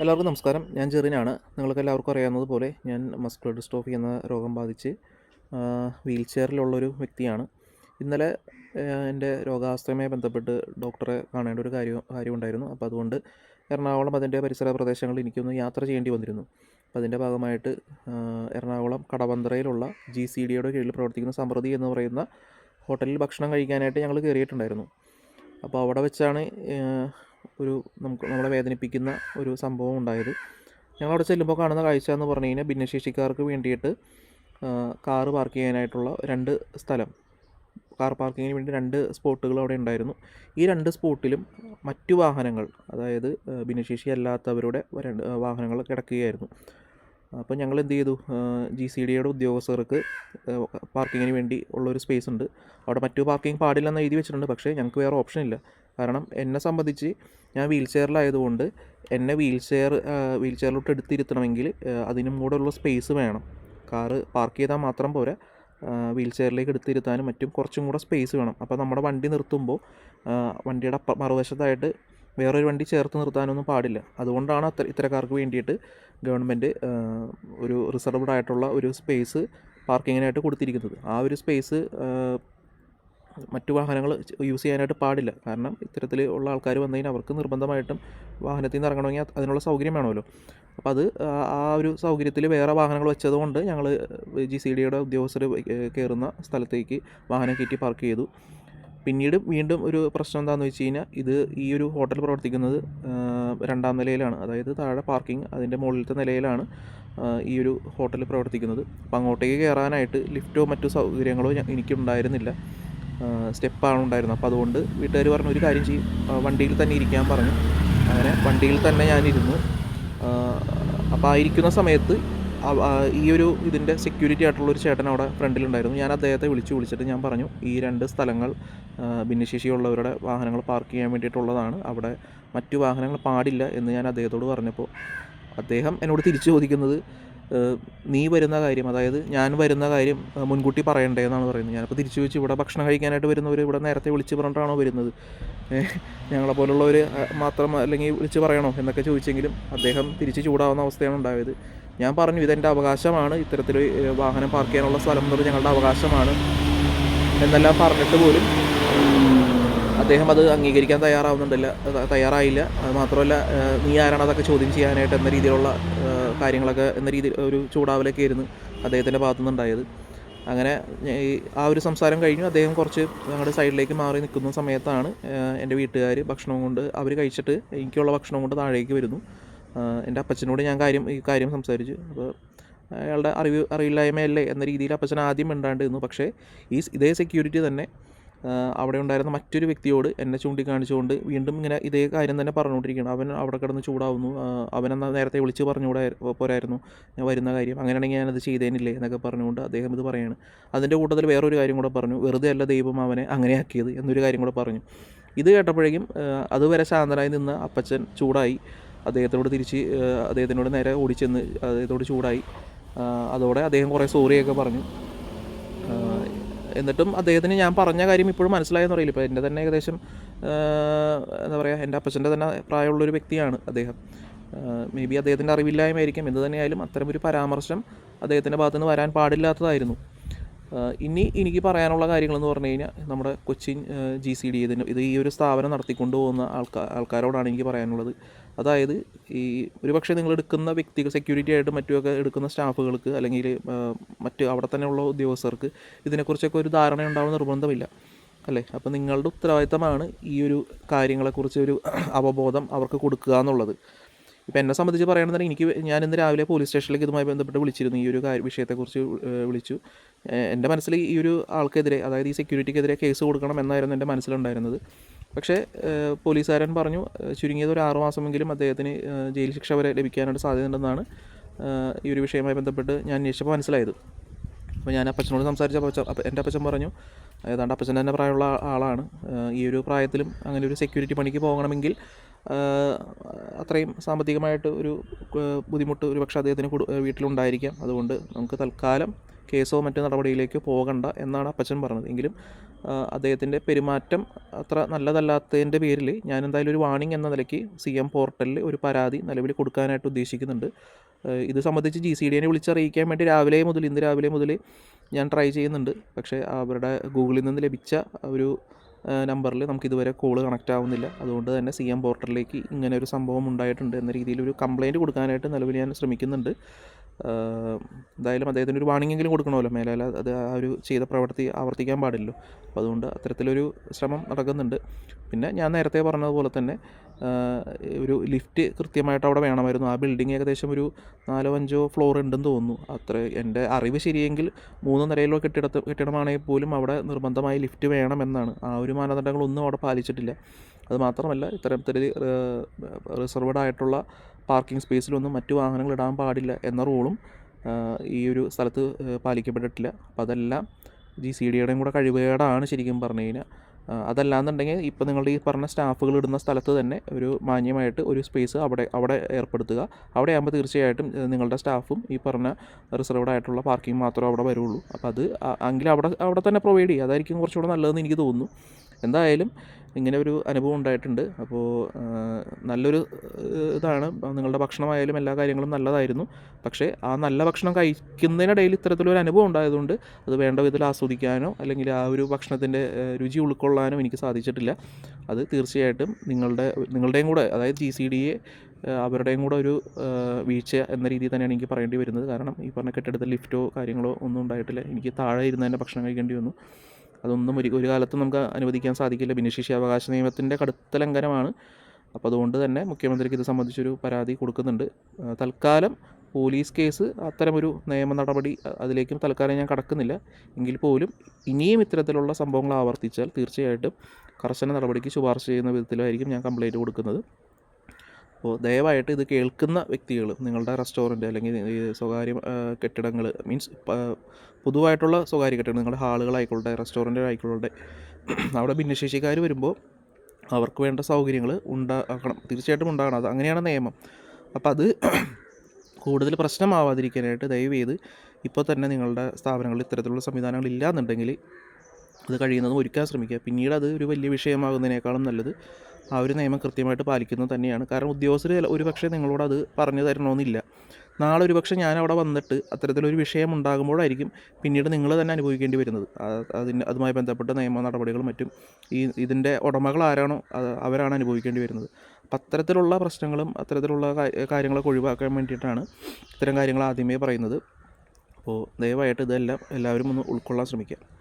എല്ലാവർക്കും നമസ്കാരം. ഞാൻ ജെറിനാണ്. നിങ്ങൾക്ക് എല്ലാവർക്കും അറിയാവുന്നത് പോലെ ഞാൻ മസ്കുലർ ഡിസ്ട്രോഫി എന്ന രോഗം ബാധിച്ച് വീൽ ചെയറിലുള്ളൊരു വ്യക്തിയാണ്. ഇന്നലെ എന്റെ രോഗാവസ്ഥയുമായി ബന്ധപ്പെട്ട് ഡോക്ടറെ കാണേണ്ട ഒരു കാര്യം കാര്യമുണ്ടായിരുന്നു അപ്പോൾ അതുകൊണ്ട് എറണാകുളം അതിന്റെ പരിസര പ്രദേശങ്ങളിൽ എനിക്കൊന്ന് യാത്ര ചെയ്യേണ്ടി വന്നിരുന്നു. അപ്പോൾ അതിന്റെ ഭാഗമായിട്ട് എറണാകുളം കടവന്ത്രയിലുള്ള ജി സി ഡിയുടെ കീഴിൽ പ്രവർത്തിക്കുന്ന സമൃദ്ധി എന്ന് പറയുന്ന ഹോട്ടലിൽ ഭക്ഷണം കഴിക്കാനായിട്ട് ഞങ്ങൾ കയറിയിട്ടുണ്ടായിരുന്നു. അപ്പോൾ അവിടെ വെച്ചാണ് ഒരു നമുക്ക് നമ്മളെ വേദനിപ്പിക്കുന്ന ഒരു സംഭവം ഉണ്ടായത്. ഞങ്ങൾ അവിടെ ചെല്ലുമ്പോൾ കാണുന്ന കാഴ്ച എന്ന് പറഞ്ഞു കഴിഞ്ഞാൽ ഭിന്നശേഷിക്കാർക്ക് വേണ്ടിയിട്ട് കാറ് പാർക്ക് ചെയ്യാനായിട്ടുള്ള രണ്ട് സ്ഥലം. കാർ പാർക്കിങ്ങിന് വേണ്ടി രണ്ട് സ്പോട്ടുകൾ അവിടെ ഉണ്ടായിരുന്നു. ഈ രണ്ട് സ്പോട്ടിലും മറ്റു വാഹനങ്ങൾ അതായത് ഭിന്നശേഷി അല്ലാത്തവരുടെ വാഹനങ്ങൾ കിടക്കുകയായിരുന്നു. അപ്പോൾ ഞങ്ങൾ എന്ത് ചെയ്തു? ജി സി ഡിയുടെ ഉദ്യോഗസ്ഥർക്ക് പാർക്കിങ്ങിന് വേണ്ടി ഉള്ളൊരു സ്പേസ് ഉണ്ട്. അവിടെ മറ്റു പാർക്കിംഗ് പാടില്ലെന്ന് എഴുതി വെച്ചിട്ടുണ്ട് പക്ഷേ ഞങ്ങൾക്ക് വേറെ ഓപ്ഷൻ ഇല്ല. കാരണം എന്നെ സംബന്ധിച്ച് ഞാൻ വീൽ ചെയറിലായതുകൊണ്ട് എന്നെ വീൽ ചെയർ വീൽ ചെയറിലോട്ട് എടുത്തിരുത്തണമെങ്കിൽ അതിനും കൂടെ ഉള്ള സ്പേസ് വേണം. കാറ് പാർക്ക് ചെയ്താൽ മാത്രം പോരാ. വീൽ ചെയറിലേക്ക് എടുത്തിരുത്താനും മറ്റും കുറച്ചും കൂടെ സ്പേസ് വേണം. അപ്പോൾ നമ്മുടെ വണ്ടി നിർത്തുമ്പോൾ വണ്ടിയുടെ മറുവശത്തായിട്ട് വേറൊരു വണ്ടി ചേർത്ത് നിർത്താനൊന്നും പാടില്ല. അതുകൊണ്ടാണ് അത്ര ഇത്തരക്കാർക്ക് വേണ്ടിയിട്ട് ഗവൺമെന്റ് ഒരു റിസർവ്ഡ് ആയിട്ടുള്ള ഒരു സ്പേസ് പാർക്കിങ്ങിനായിട്ട് കൊടുത്തിരിക്കുന്നത്. ആ ഒരു സ്പേസ് മറ്റു വാഹനങ്ങൾ യൂസ് ചെയ്യാനായിട്ട് പാടില്ല. കാരണം ഇത്തരത്തിൽ ഉള്ള ആൾക്കാർ വന്നു കഴിഞ്ഞാൽ അവർക്ക് നിർബന്ധമായിട്ടും വാഹനത്തിൽ നിന്ന് ഇറങ്ങണമെങ്കിൽ അതിനുള്ള സൗകര്യം വേണമല്ലോ. അപ്പോൾ അത് ആ- ഒരു സൗകര്യത്തിൽ വേറെ വാഹനങ്ങൾ വെച്ചതുകൊണ്ട് ഞങ്ങൾ ജി സി ഡിയുടെ ഉദ്യോഗസ്ഥർ കയറുന്ന സ്ഥലത്തേക്ക് വാഹനം കയറ്റി പാർക്ക് ചെയ്തു. പിന്നീട് വീണ്ടും ഒരു പ്രശ്നം എന്താണെന്ന് വെച്ച് കഴിഞ്ഞാൽ ഇത് ഈ ഒരു ഹോട്ടൽ പ്രവർത്തിക്കുന്നത് രണ്ടാം നിലയിലാണ്. അതായത് താഴെ പാർക്കിംഗ് അതിന്റെ മുകളിലത്തെ നിലയിലാണ് ഈ ഒരു ഹോട്ടൽ പ്രവർത്തിക്കുന്നത്. അപ്പോൾ അങ്ങോട്ടേക്ക് കയറാനായിട്ട് ലിഫ്റ്റോ മറ്റു സൗകര്യങ്ങളോ എനിക്കുണ്ടായിരുന്നില്ല. സ്റ്റെപ്പാണ് ഉണ്ടായിരുന്നത് അപ്പോൾ അതുകൊണ്ട് വീട്ടുകാർ പറഞ്ഞു ഒരു കാര്യം ചെയ്യും. വണ്ടിയിൽ തന്നെ ഇരിക്കാൻ പറഞ്ഞു. അങ്ങനെ വണ്ടിയിൽ തന്നെ ഞാനിരുന്നു. അപ്പോൾ ആ ഇരിക്കുന്ന സമയത്ത് ഈ ഒരു ഇതിന്റെ സെക്യൂരിറ്റി ആയിട്ടുള്ള ഒരു ചേട്ടൻ അവിടെ ഫ്രണ്ടിലുണ്ടായിരുന്നു. ഞാൻ അദ്ദേഹത്തെ വിളിച്ചു. വിളിച്ചിട്ട് ഞാൻ പറഞ്ഞു ഈ രണ്ട് സ്ഥലങ്ങൾ ഭിന്നശേഷിയുള്ളവരുടെ വാഹനങ്ങൾ പാർക്ക് ചെയ്യാൻ വേണ്ടിയിട്ടുള്ളതാണ്. അവിടെ മറ്റു വാഹനങ്ങൾ പാടില്ല എന്ന് ഞാൻ അദ്ദേഹത്തോട് പറഞ്ഞപ്പോൾ അദ്ദേഹം എന്നോട് തിരിച്ചു ചോദിക്കുന്നത് നീ വരുന്ന കാര്യം അതായത് ഞാൻ വരുന്ന കാര്യം മുൻകൂട്ടി പറയണ്ടേ എന്നാണ് പറയുന്നത്. ഞാനിപ്പോൾ തിരിച്ചു വെച്ച് ഇവിടെ ഭക്ഷണം കഴിക്കാനായിട്ട് വരുന്നവർ ഇവിടെ നേരത്തെ വിളിച്ച് പറഞ്ഞിട്ടാണോ വരുന്നത്? ഞങ്ങളെ പോലുള്ളവർ മാത്രം അല്ലെങ്കിൽ വിളിച്ച് പറയണോ എന്നൊക്കെ ചോദിച്ചെങ്കിലും അദ്ദേഹം തിരിച്ച് ചൂടാവുന്ന അവസ്ഥയാണ് ഉണ്ടായത്. ഞാൻ പറഞ്ഞു ഇതെന്റെ അവകാശമാണ്. ഇത്തരത്തിൽ വാഹനം പാർക്ക് ചെയ്യാനുള്ള സ്ഥലം എന്നുള്ളത് ഞങ്ങളുടെ അവകാശമാണ്. എന്നെല്ലാം പറഞ്ഞിട്ട് പോലും അദ്ദേഹം അത് അംഗീകരിക്കാൻ തയ്യാറാവുന്നുണ്ടല്ല തയ്യാറായില്ല. അത് മാത്രമല്ല നീ ആരാണ് അതൊക്കെ ചോദ്യം ചെയ്യാനായിട്ട് എന്ന രീതിയിലുള്ള കാര്യങ്ങളൊക്കെ എന്ന രീതിയിൽ ഒരു ചൂടാവലൊക്കെ ആയിരുന്നു അദ്ദേഹത്തിന്റെ ഭാഗത്തു നിന്നുണ്ടായത് അങ്ങനെ ആ ഒരു സംസാരം കഴിഞ്ഞു. അദ്ദേഹം കുറച്ച് ഞങ്ങളുടെ സൈഡിലേക്ക് മാറി നിൽക്കുന്ന സമയത്താണ് എന്റെ വീട്ടുകാർ ഭക്ഷണം കൊണ്ട് അവർ കഴിച്ചിട്ട് എനിക്കുള്ള ഭക്ഷണം കൊണ്ട് താഴേക്ക് വരുന്നു. എന്റെ അപ്പച്ചനോട് ഞാൻ കാര്യം ഈ കാര്യം സംസാരിച്ചു. അപ്പോൾ അയാളുടെ അറിവ് അറിയില്ലായ്മയല്ലേ എന്ന രീതിയിൽ അപ്പച്ചൻ ആദ്യം മിണ്ടാണ്ടിരുന്നു പക്ഷേ ഈ ഇതേ സെക്യൂരിറ്റി തന്നെ അവിടെ ഉണ്ടായിരുന്ന മറ്റൊരു വ്യക്തിയോട് എന്നെ ചൂണ്ടിക്കാണിച്ചുകൊണ്ട് വീണ്ടും ഇങ്ങനെ ഇതേ കാര്യം തന്നെ പറഞ്ഞുകൊണ്ടിരിക്കുകയാണ്. അവൻ അവിടെ കിടന്ന് ചൂടാവുന്നു. അവനെന്നാ നേരത്തെ വിളിച്ച് പറഞ്ഞുകൂടെ പോരായിരുന്നു. ഞാൻ വരുന്ന കാര്യം. അങ്ങനെയാണെങ്കിൽ ഞാനത് ചെയ്തേനില്ലേ എന്നൊക്കെ പറഞ്ഞുകൊണ്ട് അദ്ദേഹം ഇത് പറയാണ് അതിന്റെ കൂട്ടത്തിൽ വേറൊരു കാര്യം കൂടെ പറഞ്ഞു. വെറുതെ അല്ല ദൈവം അവനെ അങ്ങനെയാക്കിയത് എന്നൊരു കാര്യം കൂടെ പറഞ്ഞു. ഇത് കേട്ടപ്പോഴേക്കും അതുവരെ ശാന്തനായി നിന്ന അപ്പച്ചൻ ചൂടായി. അദ്ദേഹത്തോട് തിരിച്ച് അദ്ദേഹത്തിനോട് നേരെ ഓടിച്ചെന്ന് അദ്ദേഹത്തോട് ചൂടായി. അതോടെ അദ്ദേഹം കുറേ സോറിയൊക്കെ പറഞ്ഞു. എന്നിട്ടും അദ്ദേഹത്തിന് ഞാൻ പറഞ്ഞ കാര്യം ഇപ്പോഴും മനസ്സിലായെന്ന് അറിയില്ല. ഇപ്പോൾ എന്റെ തന്നെ ഏകദേശം എന്താ പറയുക എന്റെ അപ്പച്ചന്റെ തന്നെ പ്രായമുള്ളൊരു വ്യക്തിയാണ് അദ്ദേഹം. മേ ബി അദ്ദേഹത്തിന്റെ അറിവില്ലായ്മയായിരിക്കും. എന്ത് തന്നെയായാലും അത്തരമൊരു പരാമർശം അദ്ദേഹത്തിന്റെ ഭാഗത്തുനിന്ന് വരാൻ പാടില്ലാത്തതായിരുന്നു. ഇനി എനിക്ക് പറയാനുള്ള കാര്യങ്ങളെന്ന് പറഞ്ഞു കഴിഞ്ഞാൽ നമ്മുടെ കൊച്ചിൻ ജി സി ഡി ഇതിന് ഇത് ഈ ഒരു സ്ഥാപനം നടത്തിക്കൊണ്ടു പോകുന്ന ആൾക്കാർ ആൾക്കാരോടാണ് എനിക്ക് പറയാനുള്ളത്. അതായത് ഈ ഒരുപക്ഷെ നിങ്ങൾ എടുക്കുന്ന വ്യക്തികൾ സെക്യൂരിറ്റി ആയിട്ട് മറ്റുമൊക്കെ എടുക്കുന്ന സ്റ്റാഫുകൾക്ക് അല്ലെങ്കിൽ മറ്റ് അവിടെ തന്നെയുള്ള ഉദ്യോഗസ്ഥർക്ക് ഇതിനെക്കുറിച്ചൊക്കെ ഒരു ധാരണ ഉണ്ടാവുന്ന നിർബന്ധമില്ല. അല്ലേ? അപ്പോൾ നിങ്ങളുടെ ഉത്തരവാദിത്തമാണ് ഈ ഒരു കാര്യങ്ങളെക്കുറിച്ച് ഒരു അവബോധം അവർക്ക് കൊടുക്കുക എന്നുള്ളത്. ഇപ്പം എന്നെ സംബന്ധിച്ച് പറയുകയാണെന്നുണ്ടെങ്കിൽ എനിക്ക് ഞാൻ ഇന്ന് രാവിലെ പോലീസ് സ്റ്റേഷനിലേക്ക് ഇതുമായി ബന്ധപ്പെട്ട് വിളിച്ചിരുന്നു. ഈ ഒരു കാര്യ വിഷയത്തെക്കുറിച്ച് വിളിച്ചു. എന്റെ മനസ്സിൽ ഈ ഒരു ആൾക്കെതിരെ അതായത് ഈ സെക്യൂരിറ്റിക്കെതിരെ കേസ് കൊടുക്കണം എന്നായിരുന്നു എന്റെ മനസ്സിലുണ്ടായിരുന്നത്. പക്ഷേ പോലീസുകാരൻ പറഞ്ഞു ചുരുങ്ങിയത് ഒരു ആറു മാസമെങ്കിലും അദ്ദേഹത്തിന് ജയിൽ ശിക്ഷ വരെ ലഭിക്കാനായിട്ട് സാധ്യതയുണ്ടെന്നാണ് ഈ ഒരു വിഷയവുമായി ബന്ധപ്പെട്ട് ഞാൻ അന്വേഷിച്ചപ്പോൾ മനസ്സിലായത്. അപ്പോൾ ഞാൻ അപ്പച്ചനോട് സംസാരിച്ച അപ്പച്ച എന്റെ അപ്പച്ചൻ പറഞ്ഞു ഏതാണ്ട് അപ്പച്ചൻ തന്നെ പ്രായമുള്ള ആളാണ്. ഈ ഒരു പ്രായത്തിലും അങ്ങനെ ഒരു സെക്യൂരിറ്റി പണിക്ക് പോകണമെങ്കിൽ അത്രയും സാമ്പത്തികമായിട്ട് ഒരു ബുദ്ധിമുട്ട് ഒരു പക്ഷേ അദ്ദേഹത്തിന് വീട്ടിലുണ്ടായിരിക്കാം. അതുകൊണ്ട് നമുക്ക് തൽക്കാലം കേസോ മറ്റു നടപടിയിലേക്കോ പോകണ്ട എന്നാണ് അപ്പച്ചൻ പറഞ്ഞത്. എങ്കിലും അദ്ദേഹത്തിന്റെ പെരുമാറ്റം അത്ര നല്ലതല്ലാത്തതിന്റെ പേരിൽ ഞാൻ എന്തായാലും ഒരു വാണിംഗ് എന്ന നിലയ്ക്ക് സി എം പോർട്ടലിൽ ഒരു പരാതി നിലവിൽ കൊടുക്കാനായിട്ട് ഉദ്ദേശിക്കുന്നുണ്ട്. ഇത് സംബന്ധിച്ച് ജി സി ഡി എനെ വിളിച്ചറിയിക്കാൻ വേണ്ടി രാവിലെ മുതൽ ഇന്ന് രാവിലെ മുതൽ ഞാൻ ട്രൈ ചെയ്യുന്നുണ്ട്. പക്ഷേ അവരുടെ ഗൂഗിളിൽ നിന്ന് ലഭിച്ച ഒരു നമ്പറിൽ നമുക്ക് ഇതുവരെ കോൾ കണക്റ്റ് ആവുന്നില്ല. അതുകൊണ്ട് തന്നെ സി എം പോർട്ടലിലേക്ക് ഇങ്ങനെ ഒരു സംഭവം ഉണ്ടായിട്ടുണ്ട് എന്ന രീതിയിൽ ഒരു കംപ്ലയിന്റ് കൊടുക്കാനായിട്ട് നിലവിൽ ഞാൻ ശ്രമിക്കുന്നുണ്ട്. എന്തായാലും അദ്ദേഹത്തിന് ഒരു വാണിങ്ങെങ്കിലും കൊടുക്കണമല്ലോ. മേലാൽ അത് ആ ഒരു ചെയ്ത പ്രവർത്തി ആവർത്തിക്കാൻ പാടില്ലല്ലോ. അപ്പോൾ അതുകൊണ്ട് അത്തരത്തിലൊരു ശ്രമം നടക്കുന്നുണ്ട്. പിന്നെ ഞാൻ നേരത്തെ പറഞ്ഞതുപോലെ തന്നെ ഒരു ലിഫ്റ്റ് കൃത്യമായിട്ട് അവിടെ വേണമായിരുന്നു. ആ ബിൽഡിംഗ് ഏകദേശം ഒരു നാലോ അഞ്ചോ ഫ്ലോർ ഉണ്ടെന്ന് തോന്നുന്നു. അത്ര എന്റെ അറിവ് ശരിയെങ്കിൽ മൂന്ന് നിലയിലോ കെട്ടിടത്ത് കെട്ടിടമാണെങ്കിൽ പോലും അവിടെ നിർബന്ധമായി ലിഫ്റ്റ് വേണമെന്നാണ്. ആ ഒരു മാനദണ്ഡങ്ങളൊന്നും അവിടെ പാലിച്ചിട്ടില്ല. അത് മാത്രമല്ല ഇത്തരത്തിൽ റിസർവ്ഡ് ആയിട്ടുള്ള പാർക്കിംഗ് സ്പേസിലൊന്നും മറ്റു വാഹനങ്ങൾ ഇടാൻ പാടില്ല എന്ന റൂളും ഈ ഒരു സ്ഥലത്ത് പാലിക്കപ്പെട്ടിട്ടില്ല. അപ്പോൾ അതെല്ലാം ജി സി ഡിയുടെയും കൂടെ കഴിവുകേടാണ് ശരിക്കും പറഞ്ഞു കഴിഞ്ഞാൽ അതല്ലാന്നുണ്ടെങ്കിൽ ഇപ്പോൾ നിങ്ങളുടെ ഈ പറഞ്ഞ സ്റ്റാഫുകൾ ഇടുന്ന സ്ഥലത്ത് തന്നെ ഒരു മാന്യമായിട്ട് ഒരു സ്പേസ് അവിടെ അവിടെ ഏർപ്പെടുത്തുക. അവിടെ ആകുമ്പോൾ തീർച്ചയായിട്ടും നിങ്ങളുടെ സ്റ്റാഫും ഈ പറഞ്ഞ റിസർവ്ഡ് ആയിട്ടുള്ള പാർക്കിംഗ് മാത്രമേ അവിടെ വരുള്ളൂ. അപ്പോൾ അത് എങ്കിലും അവിടെ അവിടെ തന്നെ പ്രൊവൈഡ് ചെയ്യുക. അതായിരിക്കും കുറച്ചുകൂടെ നല്ലതെന്ന് എനിക്ക് തോന്നുന്നു. എന്തായാലും ഇങ്ങനെ ഒരു അനുഭവം ഉണ്ടായിട്ടുണ്ട്. അപ്പോൾ നല്ലൊരു ഇതാണ്. നിങ്ങളുടെ ഭക്ഷണമായാലും എല്ലാ കാര്യങ്ങളും നല്ലതായിരുന്നു. പക്ഷേ ആ നല്ല ഭക്ഷണം കഴിക്കുന്നതിനിടയിൽ ഇത്തരത്തിലൊരു അനുഭവം ഉണ്ടായതുകൊണ്ട് അത് വേണ്ട വിധത്തിൽ ആസ്വദിക്കാനോ അല്ലെങ്കിൽ ആ ഒരു ഭക്ഷണത്തിന്റെ രുചി ഉൾക്കൊള്ളാനോ എനിക്ക് സാധിച്ചിട്ടില്ല. അത് തീർച്ചയായിട്ടും നിങ്ങളുടെ നിങ്ങളുടെയും കൂടെ അതായത് ജി സി ഡിയെ അവരുടെയും കൂടെ ഒരു വീഴ്ച എന്ന രീതിയിൽ തന്നെയാണ് എനിക്ക് പറയേണ്ടി വരുന്നത്. കാരണം ഈ പറഞ്ഞ കെട്ടിടത്തിൽ ലിഫ്റ്റോ കാര്യങ്ങളോ ഒന്നും ഉണ്ടായിട്ടില്ല. എനിക്ക് താഴെ ഇരുന്ന് തന്നെ ഭക്ഷണം കഴിക്കേണ്ടി വന്നു. അതൊന്നും ഒരു ഒരു കാലത്തും നമുക്ക് അനുവദിക്കാൻ സാധിക്കില്ല. ഭിന്നശേഷി അവകാശ നിയമത്തിന്റെ കടുത്ത ലംഘനമാണ്. അപ്പോൾ അതുകൊണ്ട് തന്നെ മുഖ്യമന്ത്രിക്ക് ഇത് സംബന്ധിച്ചൊരു പരാതി കൊടുക്കുന്നുണ്ട്. തൽക്കാലം പോലീസ് കേസ് അത്തരമൊരു നിയമ നടപടി അതിലേക്കും തൽക്കാലം ഞാൻ കടക്കുന്നില്ല. എങ്കിൽ പോലും ഇനിയും ഇത്തരത്തിലുള്ള സംഭവങ്ങൾ ആവർത്തിച്ചാൽ തീർച്ചയായിട്ടും കർശന നടപടിക്ക് ശുപാർശ ചെയ്യുന്ന വിധത്തിലായിരിക്കും ഞാൻ കംപ്ലൈന്റ് കൊടുക്കുന്നത്. അപ്പോൾ ദയവായിട്ട് ഇത് കേൾക്കുന്ന വ്യക്തികൾ നിങ്ങളുടെ റെസ്റ്റോറന്റ് അല്ലെങ്കിൽ സ്വകാര്യ കെട്ടിടങ്ങൾ മീൻസ് പൊതുവായിട്ടുള്ള സ്വകാര്യ കെട്ടിടങ്ങൾ നിങ്ങളുടെ ഹാളുകളായിക്കോട്ടെ റെസ്റ്റോറന്റ് ആയിക്കോട്ടെ അവിടെ ഭിന്നശേഷിക്കാർ വരുമ്പോൾ അവർക്ക് വേണ്ട സൗകര്യങ്ങൾ ഉണ്ടാക്കണം. തീർച്ചയായിട്ടും ഉണ്ടാകണം. അത് അങ്ങനെയാണ് നിയമം. അപ്പോൾ അത് കൂടുതൽ പ്രശ്നമാവാതിരിക്കാനായിട്ട് ദയവ് ചെയ്ത് ഇപ്പോൾ തന്നെ നിങ്ങളുടെ സ്ഥാപനങ്ങളിൽ ഇത്തരത്തിലുള്ള സംവിധാനങ്ങൾ ഇല്ലാന്നുണ്ടെങ്കിൽ അത് കഴിയുന്നതും ഒരുക്കാൻ ശ്രമിക്കുക. പിന്നീട് അത് ഒരു വലിയ വിഷയമാകുന്നതിനേക്കാളും നല്ലത് ആ ഒരു നിയമം കൃത്യമായിട്ട് പാലിക്കുന്നത് തന്നെയാണ്. കാരണം ഉദ്യോഗസ്ഥർ ഒരു പക്ഷേ നിങ്ങളോട് അത് പറഞ്ഞു തരണമെന്നില്ല. നാളെ ഒരു പക്ഷേ ഞാൻ അവിടെ വന്നിട്ട് അത്തരത്തിലൊരു വിഷയം ഉണ്ടാകുമ്പോഴായിരിക്കും പിന്നീട് നിങ്ങൾ തന്നെ അനുഭവിക്കേണ്ടി വരുന്നത്. അതിന് അതുമായി ബന്ധപ്പെട്ട നിയമ നടപടികളും മറ്റും ഈ ഇതിന്റെ ഉടമകൾ ആരാണോ അവരാണ് അനുഭവിക്കേണ്ടി വരുന്നത്. അപ്പം അത്തരത്തിലുള്ള പ്രശ്നങ്ങളും അത്തരത്തിലുള്ള കാര്യങ്ങളൊക്കെ ഒഴിവാക്കാൻ വേണ്ടിയിട്ടാണ് ഇത്തരം കാര്യങ്ങൾ ആദ്യമേ പറയുന്നത്. അപ്പോൾ ദയവായിട്ട് ഇതെല്ലാം എല്ലാവരും ഒന്ന് ഉൾക്കൊള്ളാൻ ശ്രമിക്കുക.